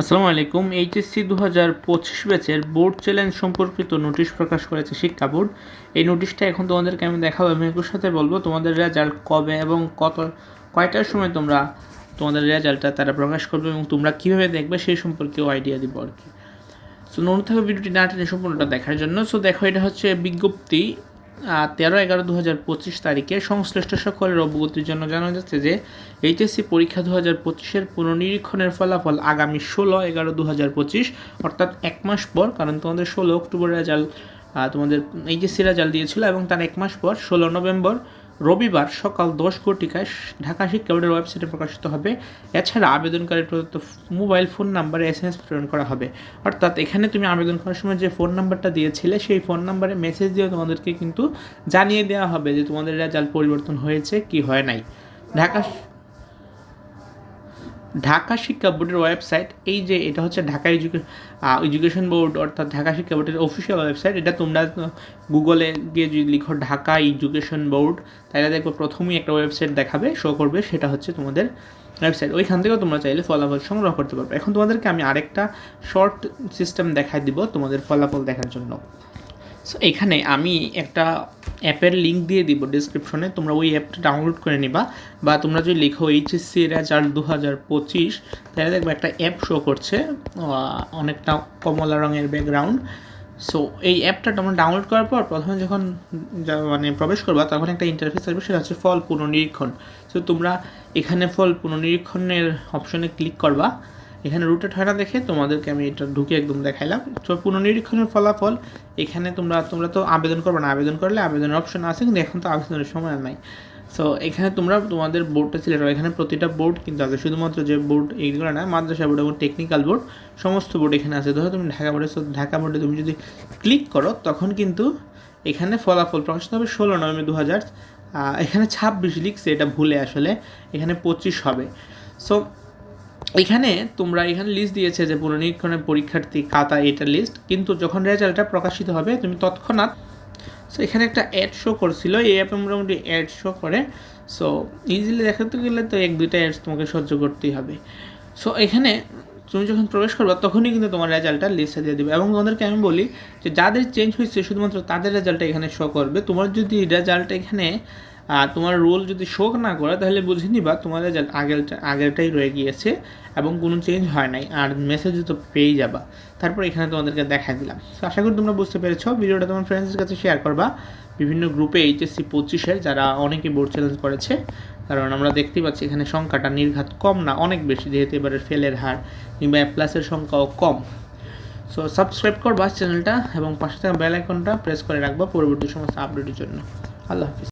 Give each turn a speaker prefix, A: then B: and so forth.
A: আসসালামু আলাইকুম। এইচএসসি দু হাজার পঁচিশ ব্যাচের বোর্ড চ্যালেঞ্জ সম্পর্কিত নোটিশ প্রকাশ করেছে শিক্ষা বোর্ড। এই নোটিশটা এখন তোমাদেরকে আমি দেখাবো আমি একটু সাথে বলব তোমাদের রেজাল্ট কবে এবং কত, কয়টার সময় তোমরা তোমাদের রেজাল্টটা তারা প্রকাশ করবে এবং তোমরা কীভাবে দেখবে সেই সম্পর্কেও আইডিয়া দিব আর কি। সো নুন থাকা ভিডিওটি না টেনে সম্পূর্ণটা দেখার জন্য। সো দেখো, এটা হচ্ছে বিজ্ঞপ্তি তেরো এগারো দু হাজার পঁচিশ তারিখে সংশ্লিষ্ট সকলের অবগতির জন্য জানা যাচ্ছে যে এইচএসসি পরীক্ষা দু হাজার পঁচিশের পুনর্নিরীক্ষণের ফলাফল আগামী ষোলো এগারো দু হাজার পঁচিশ, অর্থাৎ এক মাস পর, কারণ তোমাদের ষোলো অক্টোবর রেজাল্ট তোমাদের এইচএসসি রেজাল্ট দিয়েছিল এবং তার এক মাস পর ষোলো নভেম্বর রবিবার সকাল দশ ঘটিকায় ঢাকা শিক্ষা বোর্ডের ওয়েবসাইটে প্রকাশিত হবে। এছাড়া আবেদনকারী প্রদত্ত মোবাইল ফোন নাম্বারে এস এম এস প্রেরণ করা হবে। অর্থাৎ এখানে তুমি আবেদন করার সময় যে ফোন নাম্বারটা দিয়েছিলে, সেই ফোন নাম্বারে মেসেজ দিয়ে তোমাদেরকে কিন্তু জানিয়ে দেওয়া হবে যে তোমাদের রেজাল্ট পরিবর্তন হয়েছে কি হয় নাই। ঢাকা ঢাকা শিক্ষা বোর্ডের ওয়েবসাইট, এই যে এটা হচ্ছে ঢাকা এডুকেশন বোর্ড, অর্থাৎ ঢাকা শিক্ষা বোর্ডের অফিসিয়াল ওয়েবসাইট, এটা তোমরা গুগলে গিয়ে যদি লিখো ঢাকা এডুকেশন বোর্ড, তাহলে দেখব প্রথমেই একটা ওয়েবসাইট দেখাবে শো করবে, সেটা হচ্ছে তোমাদের ওয়েবসাইট। ওইখান থেকেও তোমরা চাইলে ফলাফল সংগ্রহ করতে পারবে। এখন তোমাদেরকে আমি আরেকটা শর্ট সিস্টেম দেখাই দিব তোমাদের ফলাফল দেখার জন্য। সো এখানে আমি একটা অ্যাপের লিঙ্ক দিয়ে দিব ডিসক্রিপশনে তোমরা ওই অ্যাপটা ডাউনলোড করে নিবা বা তোমরা যদি লিখো এইচএসসি রেজাল্ট দু হাজার পঁচিশ, তাহলে দেখবে একটা অ্যাপ শো করছে অনেকটা কমলা রঙের ব্যাকগ্রাউন্ড সো এই অ্যাপটা তোমরা ডাউনলোড করার পর প্রথমে যখন মানে প্রবেশ করবা, তখন একটা ইন্টারফেস আসবে সেটা হচ্ছে ফল পুনর্নিরীক্ষণ। সো তোমরা এখানে ফল পুনর্নিরীক্ষণের অপশনে ক্লিক করবা। এখানে রুটেড হয় না দেখে তোমাদেরকে আমি এটা ঢুকে একদম দেখাইলাম। তো পুনর্নিরীক্ষণের ফলাফল, এখানে তোমরা তোমরা তো আবেদন করবে না। আবেদন করলে আবেদনের অপশন আছে, কিন্তু এখন তো আবেদনের সময় নাই। সো এখানে তোমরা, তোমাদের বোর্ডটা সিলেক্ট করো। এখানে প্রতিটা বোর্ড কিন্তু আছে। শুধুমাত্র যে বোর্ড এইগুলো না, মাদ্রাসা বোর্ড এবং টেকনিক্যাল বোর্ড সমস্ত বোর্ড এখানে আছে। ধরো তুমি ঢাকা বোর্ডে ঢাকা বোর্ডে তুমি যদি ক্লিক করো, তখন কিন্তু এখানে ফলাফল প্রকাশিত হবে ষোলো নভেম্বর দু হাজার এখানে ছাব্বিশ লিখছে, এটা ভুলে আসলে। এখানে পঁচিশ হবে। সো এখানে তোমরা এখানে লিস্ট দিয়েছে যে পুনর্নিরীক্ষণের পরীক্ষার্থী খাতা এটা লিস্ট কিন্তু যখন রেজাল্টটা প্রকাশিত হবে, তুমি তৎক্ষণাৎ সো এখানে একটা অ্যাড শো করছিল, এই অ্যাপে মোটামুটি অ্যাড শো করে সো ইজিলি দেখাতে গেলে তো এক, দুইটা অ্যাডস তোমাকে সহ্য করতেই হবে। সো এখানে তুমি যখন প্রবেশ করবে, তখনই কিন্তু তোমার রেজাল্টটা লিস্টে দিয়ে দেবে। এবং তোমাদেরকে আমি বলি যে যাদের চেঞ্জ হয়েছে, শুধুমাত্র তাদের রেজাল্টটা এখানে শো করবে। তোমার যদি রেজাল্ট এখানে আর তোমার রোল যদি শোক না করে, তাহলে বুঝে নিবা রেজাল্ট আগেরটা, আগেরটাই রয়ে গিয়েছে এবং কোনো চেঞ্জ হয় নাই। আর মেসেজ তো পেয়েই যাবা। তারপর এখানে তোমাদেরকে দেখা দিলাম। তো আশা করি তোমরা বুঝতে পেরেছ, ভিডিওটা তোমার ফ্রেন্ডসের কাছে শেয়ার করবা। বিভিন্ন গ্রুপে এইচএসসি পঁচিশের যারা অনেকে বোর্ড চ্যালেঞ্জ করেছে, কারণ আমরা দেখতেই পাচ্ছি এখানে সংখ্যাটা নির্ঘাত কম না, অনেক বেশি, যেহেতু এবারে ফেলের হার কিংবা প্লাসের সংখ্যাও কম। সো সাবস্ক্রাইব করবা চ্যানেলটা এবং পাশে থাকা বেল আইকনটা প্রেস করে রাখবা পরবর্তী সমস্ত আপডেটের জন্য। আল্লাহ হাফিজ।